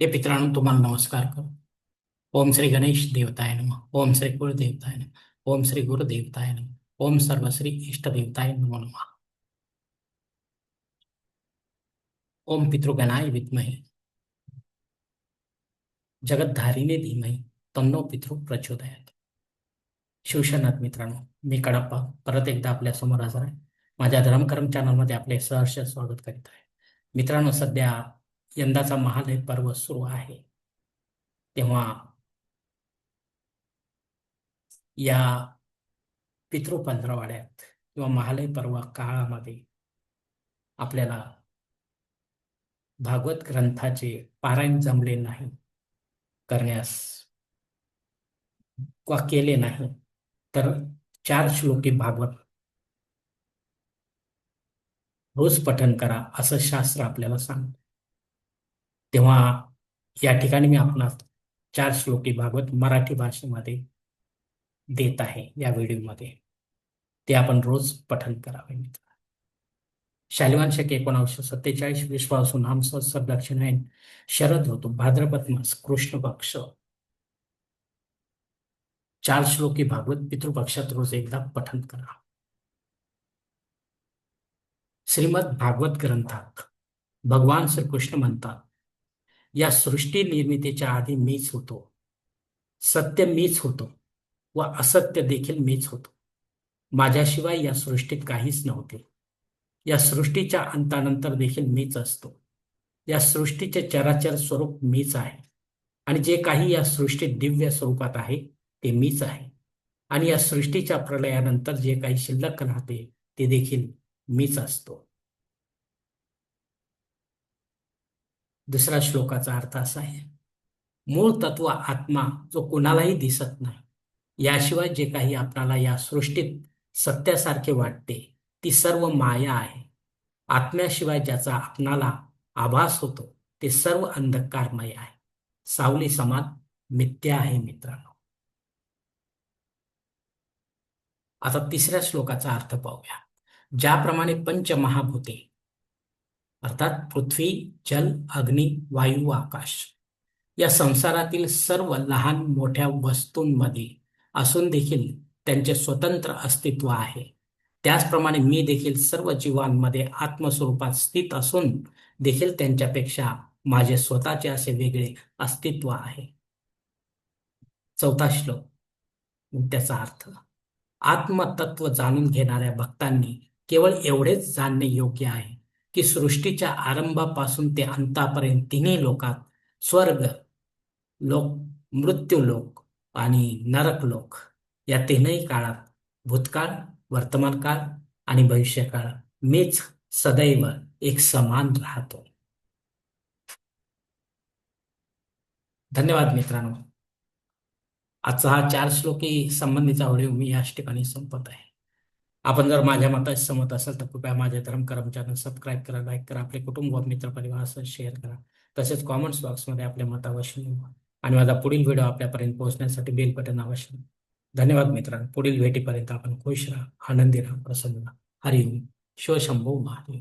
हे पित्रांनो तुम्हाला नमस्कार करू ओम श्री गणेश देवताय नम ओम श्री कुळदेवताय नम ओम श्री गुरुदेवताय नम ओम सर्वश्री इष्ट देवताय नमो नमः. ओम पितृगणाय विद्महे. जगद्धारीने धीमहि तन्नो पितृ प्रचोदयात. शिवशनाथ मित्रांनो मी कडप्पा परत एकदा आपल्यासमोर हजर आहे. माझ्या धर्मकर्म चॅनलमध्ये आपले सहर्ष स्वागत करीत आहे. मित्रांनो सध्या यंदाचा महालय पर्व सुरू आहे. तेव्हा या पितृ पंधरवाड्यात किंवा महालय पर्व काळामध्ये आपल्याला भागवत ग्रंथाचे पारायण जमले नाही करण्यास वा केले नाही तर चार श्लोकी भागवत रोज पठन करा असं शास्त्र आपल्याला सांगतं. तेव्हा या ठिकाणी मी आपणास चार श्लोकी भागवत मराठी भाषेमध्ये देत आहे या व्हिडिओमध्ये. ते आपण रोज पठन करावे मित्र. शालिवान शके सत्तेचाळीस विश्वासून नाम संवत्सर दक्षिणायन शरद होतो भाद्रपद मास कृष्ण पक्ष. चार श्लोकी भागवत पितृपक्षात रोज एकदा पठन करा. श्रीमद भागवत ग्रंथात भगवान श्रीकृष्ण म्हणतात या सृष्टी निर्मितीच्या आधी मीच होतो. सत्य मीच होतो व असत्य देखील मीच होतो. माझ्याशिवाय या सृष्टीत काहीच नव्हते. या सृष्टीच्या अंतानंतर देखील मीच असतो. या सृष्टीचे चराचर स्वरूप मीच आहे. आणि जे काही या सृष्टीत दिव्य स्वरूपात आहे ते मीच आहे. आणि या सृष्टीच्या प्रलयानंतर जे काही शिल्लक राहते ते देखील मीच असतो. दुसऱ्या श्लोकाचा अर्थ असा आहे मूळ तत्व आत्मा जो कुणालाही दिसत नाही याशिवाय जे काही आपणाला या सृष्टीत सत्यासारखे वाटते ती सर्व माया आहे. आत्म्याशिवाय ज्याचा आपणाला आभास होतो ते सर्व अंधकारमय आहे. सावली समाज मिथ्या आहे मित्रांनो. आता तिसऱ्या श्लोकाचा अर्थ पाहूया. ज्याप्रमाणे पंचमहाभूते अर्थात पृथ्वी जल अग्नी वायू आकाश या संसारातील सर्व लहान मोठ्या वस्तूंमध्ये असून देखील त्यांचे स्वतंत्र अस्तित्व आहे. त्याचप्रमाणे मी देखील सर्व जीवांमध्ये आत्मस्वरूपात स्थित असून देखील त्यांच्यापेक्षा माझे स्वतःचे असे वेगळे अस्तित्व आहे. चौथा श्लोक. त्याचा अर्थ आत्मतत्व जाणून घेणाऱ्या भक्तांनी केवळ एवढेच जाणणे योग्य आहे की सृष्टीच्या आरंभापासून ते अंतापर्यंत तिन्ही लोकात स्वर्ग लोक मृत्यू लोक आणि नरक लोक या तीनही काळात भूतकाळ वर्तमान काळ आणि भविष्यकाळ मीच सदैव एक समान राहतो. धन्यवाद मित्रांनो. आजचा हा चार श्लोकी संबंधीचा व्हिडिओ मी याच ठिकाणी संपत आहे. आपण जर माझ्या मताशी सहमत असाल तर कृपया माझे धर्म चॅनल सबस्क्राईब करा लाईक करा आपले कुटुंब व मित्र परिवारासह शेअर करा. तसेच कॉमेंट्स बॉक्समध्ये आपल्या मत अवश्य लिहा आणि माझा पुढील व्हिडिओ आपल्यापर्यंत पोहोचण्यासाठी बेल बटन अवश्य धन्यवाद मित्रांनो. पुढील भेटीपर्यंत आपण खुश राहा आनंदी राहा प्रसन्न राहा. हरिओम शिवशंभू महादेव.